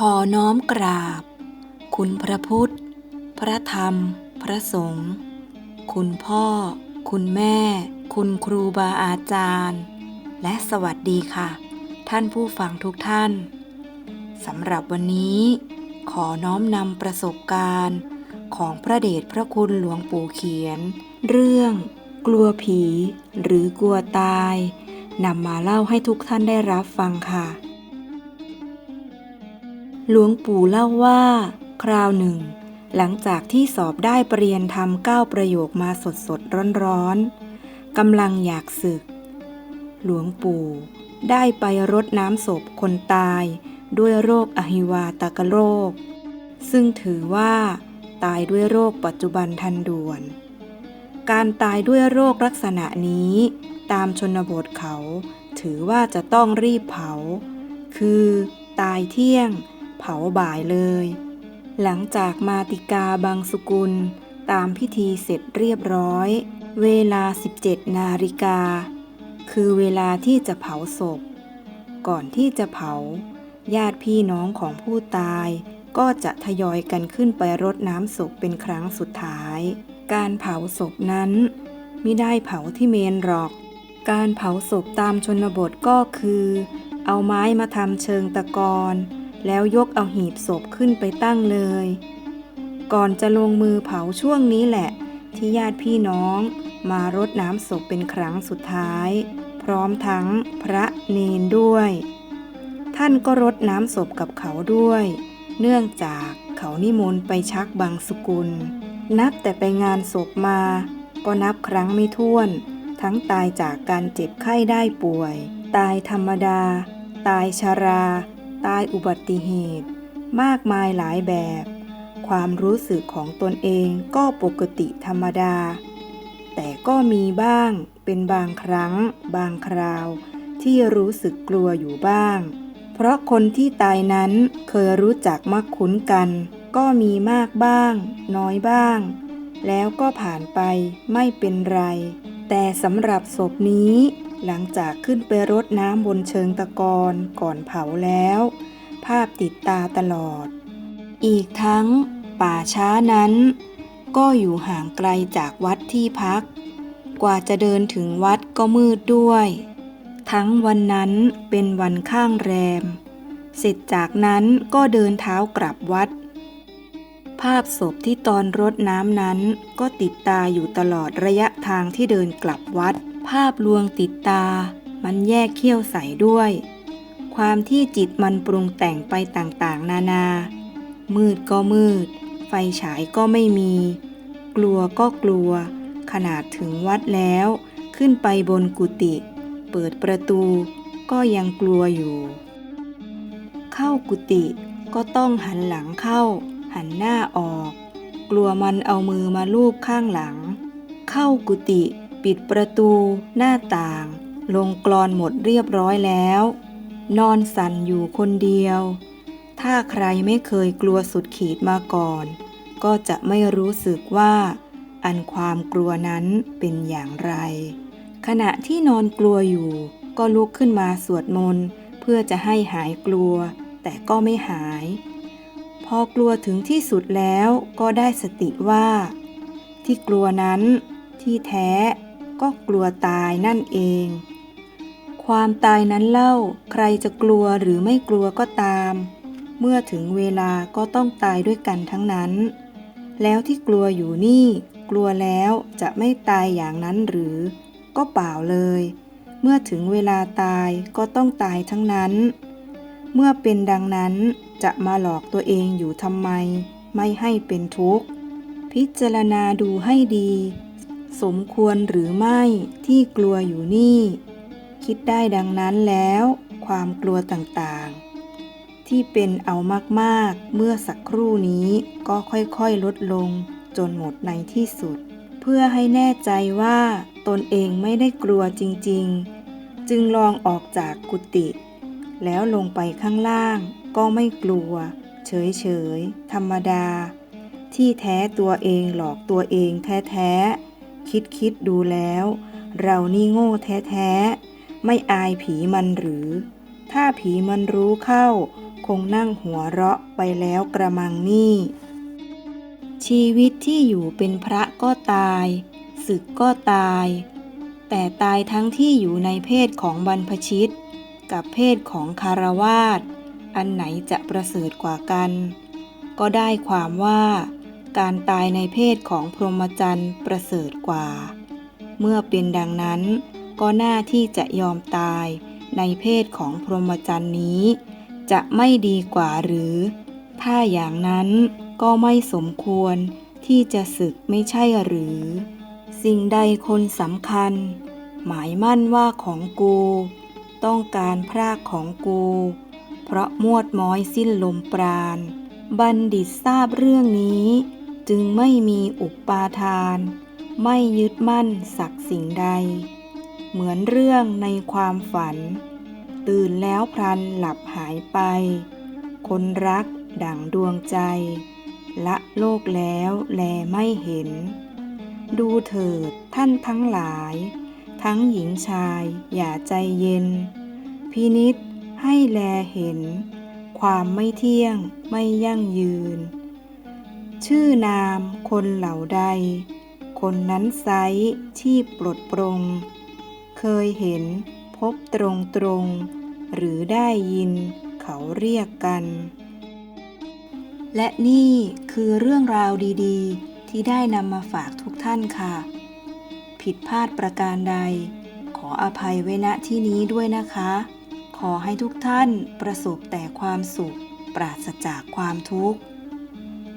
ขอน้อมกราบ คุณพระพุทธ พระธรรม พระสงฆ์ คุณพ่อ คุณแม่ คุณครูบาอาจารย์ และสวัสดีค่ะ ท่านผู้ฟังทุกท่าน สำหรับวันนี้ ขอน้อมนำประสบการณ์ของพระเดชพระคุณหลวงปู่เขียน เรื่อง กลัวผี หรือกลัวตายนำมาเล่าให้ทุกท่านได้รับฟังค่ะ หลวงปู่เล่าว่า คราวหนึ่ง หลังจากที่สอบได้ปรริญญาธรรมเก้าประโยคมาสดสดร้อนร้อนๆกำลังอยากศึก หลวงปู่ ได้ไปรดน้ำศพคนตายด้วยโรคอหิวาตกโรค ซึ่งถือว่า ตายด้วยโรคปัจจุบันทันด่วน การตายด้วยโรคลักษณะนี้ ตามชนบทเขา ถือว่าจะต้องรีบเผา คือ ตายเที่ยง เผาบ่ายเลย หลังจากมาติกาบางสุกุล ตามพิธีเสร็จเรียบร้อย เวลา 17 นาฬิกา คือเวลาที่จะเผาศพ ก่อนที่จะเผา ญาติพี่น้องของผู้ตาย ก็จะทยอยกันขึ้นไปรดน้ำศพเป็นครั้งสุดท้าย การเผาศพนั้นไม่ได้เผาที่เมนหรอก การเผาศพตามชนบทก็คือ เอาไม้มาทำเชิงตะกอน แล้วยกเอาหีบศพขึ้นไปตั้งเลย ก่อนจะลงมือเผาช่วงนี้แหละ ที่ญาติพี่น้อง มารดน้ำศพเป็นครั้งสุดท้าย พร้อมทั้งพระเนนด้วย ท่านก็รดน้ำศพกับเขาด้วย เนื่องจากเขานิมนต์ไปชักบางสกุล นับแต่ไปงานศพมา ก็นับครั้งไม่ถ้วน ทั้งตายจากการเจ็บไข้ได้ป่วย ตายธรรมดา ตายชารา ตายอุบัติเหตุ มากมายหลายแบบ ความรู้สึกของตนเองก็ปกติธรรมดา แต่ก็มีบ้างเป็นบางครั้ง บางคราว ที่รู้สึกกลัวอยู่บ้าง เพราะคนที่ตายนั้นเคยรู้จักมักคุ้นกัน ก็มีมากบ้าง น้อยบ้าง แล้วก็ผ่านไปไม่เป็นไร แต่สำหรับศพนี้ หลังจากขึ้นไปรดน้ำบนเชิงตะกอนก่อนเผาแล้ว ภาพติดตาตลอด อีกทั้งป่าช้านั้น ก็อยู่ห่างไกลจากวัดที่พัก กว่าจะเดินถึงวัดก็มืดด้วย ทั้งวันนั้นเป็นวันข้างแรม เสร็จจากนั้นก็เดินเท้ากลับวัด ภาพศพที่ตอนรดน้ำนั้นก็ติดตาอยู่ตลอดระยะทางที่เดินกลับวัด ภาพลวงติดตา มันแยกเขี้ยวใสด้วย ความที่จิตมันปรุงแต่งไปต่างๆ นานา มืดก็มืด ไฟฉายก็ไม่มี กลัวก็กลัว ขนาดถึงวัดแล้ว ขึ้นไปบนกุฏิเปิดประตู ก็ยังกลัวอยู่ เข้ากุฏิก็ต้องหันหลังเข้า หันหน้าออก กลัวมันเอามือมาลูบข้างหลัง เข้ากุฏิ ปิดประตู หน้าต่าง ลงกรอนหมดเรียบร้อยแล้ว นอนสั่นอยู่คนเดียว ถ้าใครไม่เคยกลัวสุดขีดมาก่อน ก็จะไม่รู้สึกว่า อันความกลัวนั้นเป็นอย่างไร ขณะที่นอนกลัวอยู่ ก็ลุกขึ้นมาสวดมนต์เพื่อจะให้หายกลัว แต่ก็ไม่หาย พอกลัวถึงที่สุดแล้วก็ได้สติว่า ที่กลัวนั้นที่แท้ ก็กลัวตายนั่นเอง ความตายนั้นเล่าใครจะกลัวหรือไม่กลัวก็ตาม เมื่อถึงเวลาก็ต้องตายด้วยกันทั้งนั้น แล้วที่กลัวอยู่นี่ กลัวแล้วจะไม่ตายอย่างนั้นหรือ ก็เปล่าเลย เมื่อถึงเวลาตายก็ต้องตายทั้งนั้น เมื่อเป็นดังนั้นจะมาหลอกตัวเองอยู่ทำไม ไม่ให้เป็นทุกข์ พิจารณาดูให้ดี สมควรหรือไม่ที่กลัวอยู่นี่ คิดได้ดังนั้นแล้ว ความกลัวต่างๆ ที่เป็นเอามากๆ เมื่อสักครู่นี้ก็ค่อยๆลดลงจนหมดในที่สุด เพื่อให้แน่ใจว่าตนเองไม่ได้กลัวจริงๆ จึงลองออกจากกุฏิแล้วลงไปข้างล่างก็ไม่กลัว เฉยๆ ธรรมดา ที่แท้ตัวเองหลอกตัวเองแท้ๆ คิดคิดดูแล้ว เรานี่โง่แท้ๆ ไม่อายผีมันหรือ ถ้าผีมันรู้เข้า คงนั่งหัวเราะไปแล้วกระมังนี่ ชีวิตที่อยู่เป็นพระก็ตายศึกก็ตาย แต่ตายทั้งที่อยู่ในเพศของบรรพชิต กับเพศของคารวาสอันไหนจะประเสริฐกว่ากัน ก็ได้ความว่า การตายในเพศของพรหมจรรย์ประเสริฐกว่า เมื่อเป็นดังนั้น ก็น่าที่จะยอมตายในเพศของพรหมจรรย์นี้ จะไม่ดีกว่าหรือ ถ้าอย่างนั้นก็ไม่สมควรที่จะศึกไม่ใช่หรือ สิ่งใดคนสำคัญ หมายมั่นว่าของกู ต้องการพรากของกู เพราะมวดม้อยสิ้นลมปราณบัณฑิตทราบเรื่องนี้ จึงไม่มีอุปาทาน ไม่ยึดมั่นสักสิ่งใด เหมือนเรื่องในความฝัน ตื่นแล้วพลันหลับหายไป คนรักดั่งดวงใจ ละโลกแล้วแลไม่เห็น ดูเถิดท่านทั้งหลาย ทั้งหญิงชายอย่าใจเย็น พินิษให้แลเห็น ความไม่เที่ยงไม่ยั่งยืน ชื่อนามคนเหล่าใด คนนั้นไซที่ปลดปรง เคยเห็นพบตรงตรง หรือได้ยินเขาเรียกกัน และนี่คือเรื่องราวดีๆ ที่ได้นำมาฝากทุกท่านค่ะ ผิดพลาดประการใด ขออภัยไว้ณที่นี้ด้วยนะคะ ขอให้ทุกท่านประสบแต่ความสุข ปราศจากความทุกข์